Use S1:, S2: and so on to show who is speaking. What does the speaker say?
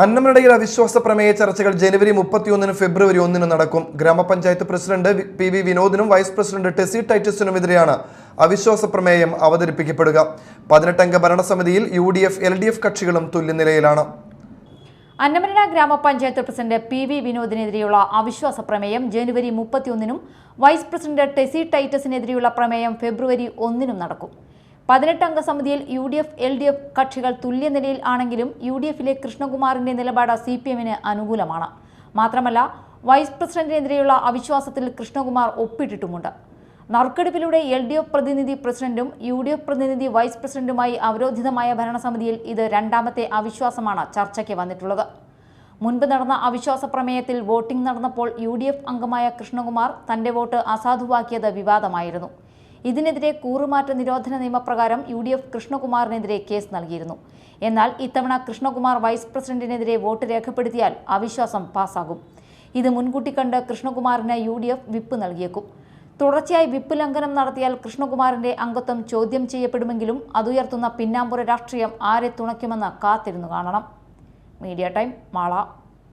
S1: അന്നമനടയിൽ അവിശ്വാസ പ്രമേയ ചർച്ചകൾ ജനുവരി മുപ്പത്തിയൊന്നിനും ഫെബ്രുവരി ഒന്നിനും നടക്കും. ഗ്രാമപഞ്ചായത്ത് പ്രസിഡന്റ് പി വി വിനോദിനും വൈസ് പ്രസിഡന്റ് ടെസി ടൈറ്റസിനുമെതിരെയാണ് അവിശ്വാസ പ്രമേയം അവതരിപ്പിക്കപ്പെടുക. പതിനെട്ടംഗ ഭരണസമിതിയിൽ U D F L D F കക്ഷികളും തുല്യനിലയിലാണ്
S2: അന്നമനട ഗ്രാമപഞ്ചായത്ത് പ്രസിഡന്റ് പി വി വിനോദിനെതിരെയുള്ള അവിശ്വാസ പ്രമേയം ജനുവരി മുപ്പത്തിയൊന്നിനും വൈസ് പ്രസിഡന്റ് ടെസി ടൈറ്റസിനെതിരെയുള്ള പ്രമേയം ഫെബ്രുവരി ഒന്നിനും നടക്കും. പതിനെട്ടംഗ സമിതിയിൽ U D F L D F കക്ഷികൾ തുല്യനിലയിൽ ആണെങ്കിലും യു ഡി എഫിലെ കൃഷ്ണകുമാറിന്റെ നിലപാട് സി പി എമ്മിന് അനുകൂലമാണ്. മാത്രമല്ല വൈസ് പ്രസിഡന്റിനെതിരെയുള്ള അവിശ്വാസത്തിൽ കൃഷ്ണകുമാർ ഒപ്പിട്ടിട്ടുമുണ്ട്. നറുക്കെടുപ്പിലൂടെ എൽ ഡി എഫ് പ്രതിനിധി പ്രസിഡന്റും യു ഡി എഫ് പ്രതിനിധി വൈസ് പ്രസിഡന്റുമായി അവരോധിതമായ ഭരണസമിതിയിൽ ഇത് രണ്ടാമത്തെ അവിശ്വാസമാണ് ചർച്ചയ്ക്ക് വന്നിട്ടുള്ളത്. മുൻപ് നടന്ന അവിശ്വാസ പ്രമേയത്തിൽ വോട്ടിംഗ് നടന്നപ്പോൾ യു ഡി എഫ് അംഗമായ കൃഷ്ണകുമാർ തന്റെ വോട്ട് അസാധുവാക്കിയത് വിവാദമായിരുന്നു. ഇതിനെതിരെ കൂറുമാറ്റ നിരോധന നിയമപ്രകാരം യു ഡി എഫ് കൃഷ്ണകുമാറിനെതിരെ കേസ് നൽകിയിരുന്നു. എന്നാൽ ഇത്തവണ കൃഷ്ണകുമാർ വൈസ് പ്രസിഡന്റിനെതിരെ വോട്ട് രേഖപ്പെടുത്തിയാൽ അവിശ്വാസം പാസ്സാകും ഇത് മുൻകൂട്ടി കണ്ട് കൃഷ്ണകുമാറിന് യു ഡി എഫ് വിപ്പ് നൽകിയേക്കും. തുടർച്ചയായി വിപ്പ് ലംഘനം നടത്തിയാൽ കൃഷ്ണകുമാറിന്റെ അംഗത്വം ചോദ്യം ചെയ്യപ്പെടുമെങ്കിലും അതുയർത്തുന്ന പിന്നാമ്പുര രാഷ്ട്രീയം ആരെ തുണയ്ക്കുമെന്ന് കാത്തിരുന്നു കാണണം. Media time Mala.